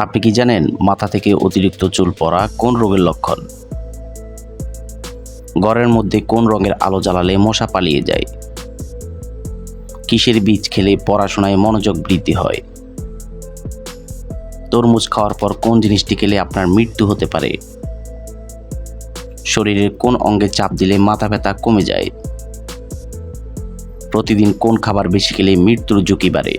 আপনি কি জানেন মাথা থেকে অতিরিক্ত চুল পড়া কোন রোগের লক্ষণ? ঘরের মধ্যে কোন রঙের আলো জ্বালালে মশা পালিয়ে যায়? কিসের বীজ খেলে পড়াশোনায় মনোযোগ বৃদ্ধি হয়? তরমুজ খাওয়ার পর কোন জিনিসটি খেলে আপনার মৃত্যু হতে পারে? শরীরের কোন অঙ্গে চাপ দিলে মাথা ব্যথা কমে যায়? প্রতিদিন কোন খাবার বেশি খেলে মৃত্যুর ঝুঁকি বাড়ে?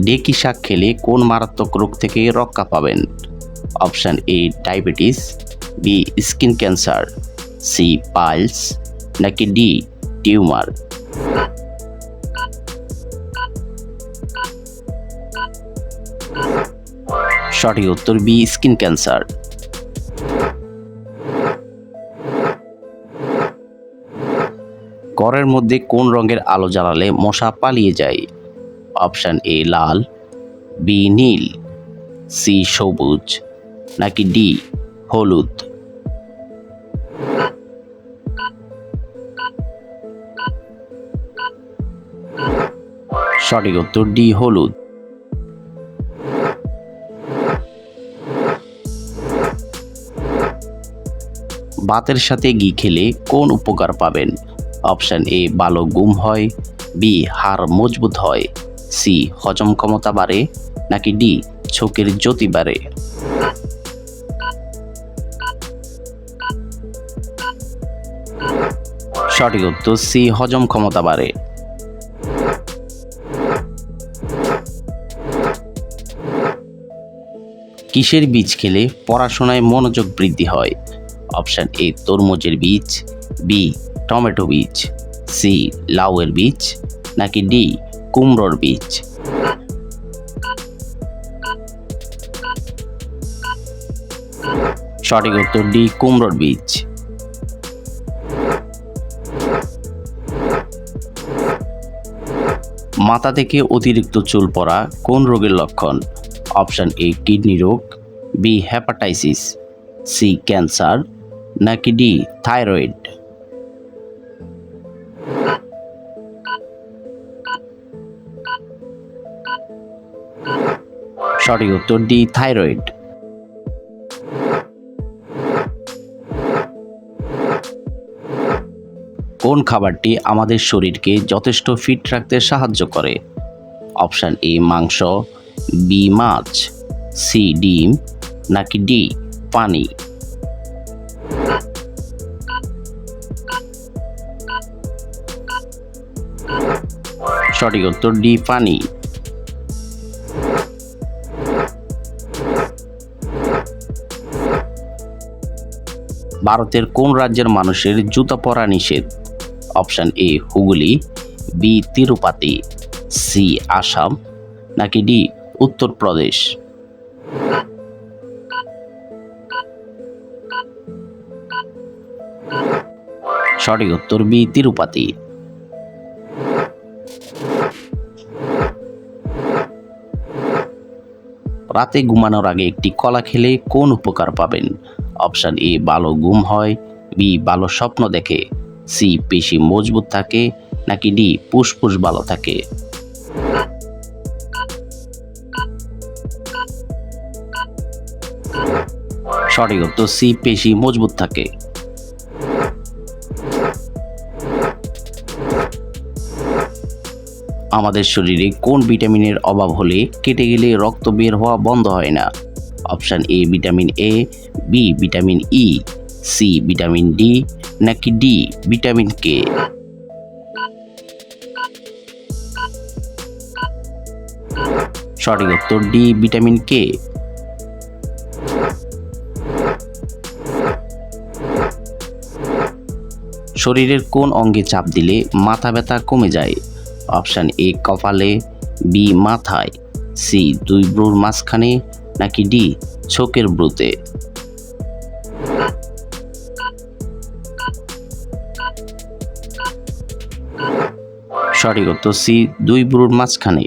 ডেকি শাক খেলে কোন মারাত্মক রোগ থেকে রক্ষা পাবেন? Option A, diabetes, B, skin cancer, C, piles, নাকি ডি, টিউমার? সঠিক উত্তর বি, স্কিন ক্যান্সার। ঘরের মধ্যে কোন রঙের আলো জ্বালালে মশা পালিয়ে যায়? অপশান এ লাল, বি নীল, সি সবুজ, নাকি ডি হলুদ? সঠিক উত্তর ডি হলুদ। ভাতের সাথে ঘি খেলে কোন উপকার পাবেন? অপশান এ, ভালো গুম হয়, বি, হাড় মজবুত হয় সি, হজম ক্ষমতা বাড়ে নাকি ডি চোখের জ্যোতি বাড়ে? সঠিক উত্তর সি, হজম ক্ষমতা বাড়ে। কিসের বীজ খেলে পড়াশোনায় মনোযোগ বৃদ্ধি হয়? অপশান এ, তরমুজের বীজ, বি, টমেটো বীজ, সি, লাউয়ের বীজ নাকি ডি কুমড়োর বীজ। সঠিক উত্তর ডি কুমড়োর বীজ। মাথা থেকে অতিরিক্ত চুল পড়া কোন রোগের লক্ষণ? অপশান এ, কিডনি রোগ, বি হ্যাপাটাইসিস সি, ক্যান্সার, নাকি ডি, থাইরয়েড? সঠিক উত্তর ডি, থাইরয়েড। কোন খাবারটি আমাদের শরীরকে যথেষ্ট ফিট রাখতে সাহায্য করে? অপশান এ, মাংস, বি, মাছ, সি, ডিম, নাকি ডি, পানি? সঠিক উত্তর ডি, পানি। ভারতের কোন রাজ্যের মানুষের জুতা পরা নিষেধ? Option A, Hooghly, B, Tirupati, C, Assam, নাকি ডি, উত্তরপ্রদেশ? সঠিক উত্তর বি, তিরুপাতি। রাতে ঘুমানোর আগে একটি কলা খেলে কোন উপকার পাবেন? অপশান এ ভালো ঘুম হয়, বি ভালো স্বপ্ন দেখে, সি পেশি মজবুত থাকে, নাকি ডি ফুসফুস ভালো থাকে? সঠিক উত্তর, সি পেশি মজবুত থাকে। আমাদের শরীরে কোন ভিটামিনের অভাব হলে কেটে গেলে রক্ত বের হওয়া বন্ধ হয় না? Option A vitamin A B vitamin E C vitamin D নাকি ডি ভিটামিন কে সঠিক উত্তর ডি ভিটামিন কে শরীরের কোন অঙ্গে চাপ দিলে মাথা ব্যথা কমে যায়? অপশান এ কপালে বি মাথায় সি দুই ব্রুর মাঝখানে নাকি ডি? চোখের ব্রুতে। সঠিক উত্তর সি, দুই ব্রুর মাঝখানে।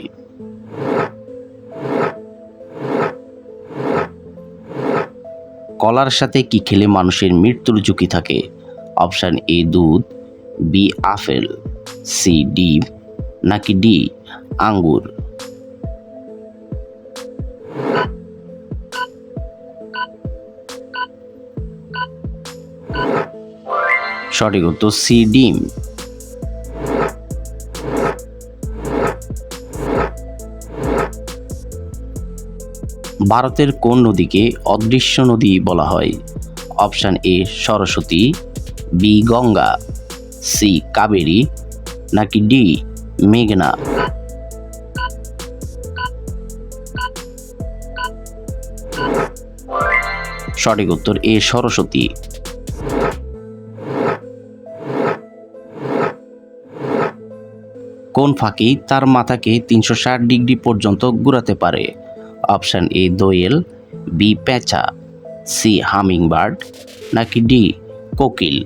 কলার সাথে কি খেলে মানুষের মৃত্যুর ঝুঁকি থাকে? অপশান এ, দুধ, বি, আপেল, সি, ডিম, নাকি ডি, আঙ্গুর? সঠিক উত্তর সি, ডিম। ভারতের কোন নদীকে অদৃশ্য নদী বলা হয়? Option A, Saraswati, B, Ganga, C, Kaveri, নাকি ডি, মেঘনা? সঠিক উত্তর এ, সরস্বতী। কোন ফাঁকি তার মাথাকে তিনশো ষাট ডিগ্রি পর্যন্ত ঘুরাতে পারে? অপশান এ, দোয়েল, বি প্যাঁচা সি হামিং বার্ড নাকি ডি, কোকিল?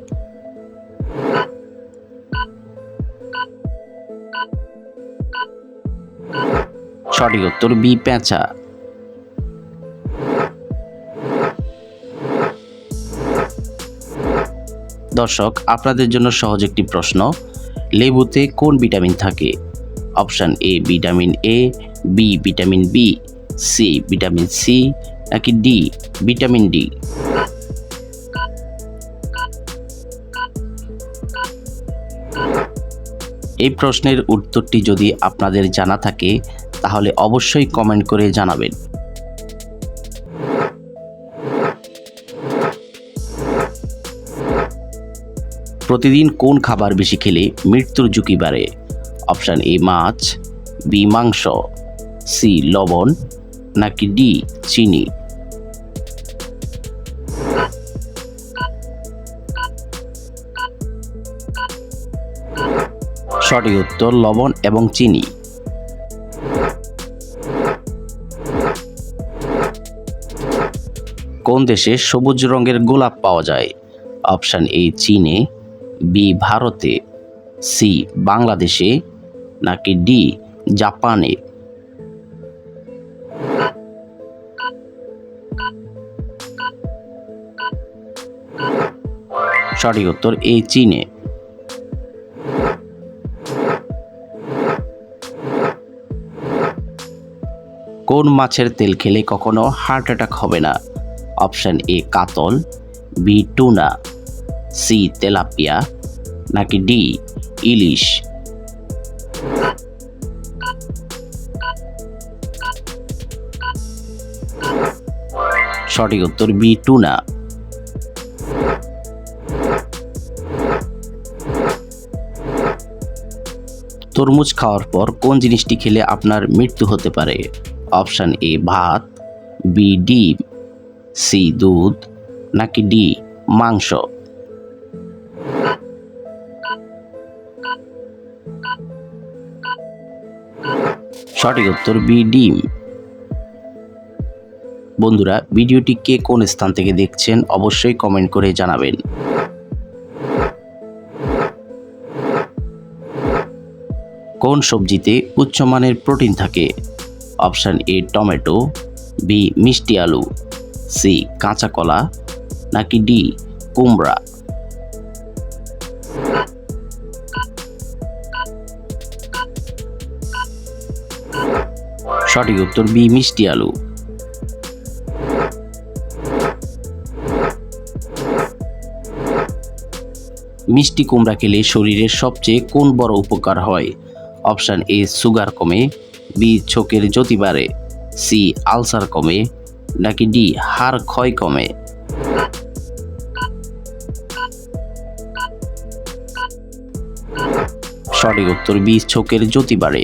সঠিক উত্তর, বি প্যাঁচা দর্শক, আপনাদের জন্য সহজ একটি প্রশ্ন। লেবুতে কোন ভিটামিন থাকে? Option A vitamin A B vitamin B C vitamin C নাকি ডি ভিটামিন ডি এই প্রশ্নের উত্তরটি যদি আপনাদের জানা থাকে, তাহলে অবশ্যই কমেন্ট করে জানাবেন। প্রতিদিন কোন খাবার বেশি খেলে মৃত্যুর ঝুঁকি বাড়ে? অপশান এ, মাছ, বি, মাংস, সি, লবণ, নাকি ডি, চিনি? সঠিক উত্তর, লবণ এবং চিনি। কোন দেশে সবুজ রঙের গোলাপ পাওয়া যায়? অপশান এ, চীনে বি ভারতে, সি বাংলাদেশে, নাকি ডি জাপানে? সঠিক উত্তর এ চীনে। কোন মাছের তেল খেলে কখনো হার্ট অ্যাটাক হবে না? অপশান এ কাতল, বি টুনা। সি তেলাপিয়া নাকি ডি ইলিশ? সঠিক উত্তর বি টুনা। তরমুজ খাওয়ার পর কোন জিনিসটি খেলে আপনার মৃত্যু হতে পারে? অপশান এ ভাত, বি ডিম, সি দুধ, নাকি ডি মাংস? সঠিক উত্তর বি, ডিম। বন্ধুরা, ভিডিওটি কে কোন স্থান থেকে দেখছেন অবশ্যই কমেন্ট করে জানাবেন। কোন সবজিতে উচ্চমানের প্রোটিন থাকে? অপশান এ, টমেটো, বি, মিষ্টি আলু, সি, কাঁচা কলা, নাকি ডি, কুমড়া? সঠিক উত্তর বি, মিষ্টি আলু। মিষ্টি কুমড়া খেলে শরীরের সবচেয়ে কোন বড় উপকার হয়? অপশান এ, সুগার কমে, বি, চোখের জ্যোতি বাড়ে, সি, আলসার কমে, নাকি ডি, হাড় ক্ষয় কমে? সঠিক উত্তর বি, চোখের জ্যোতি বাড়ে।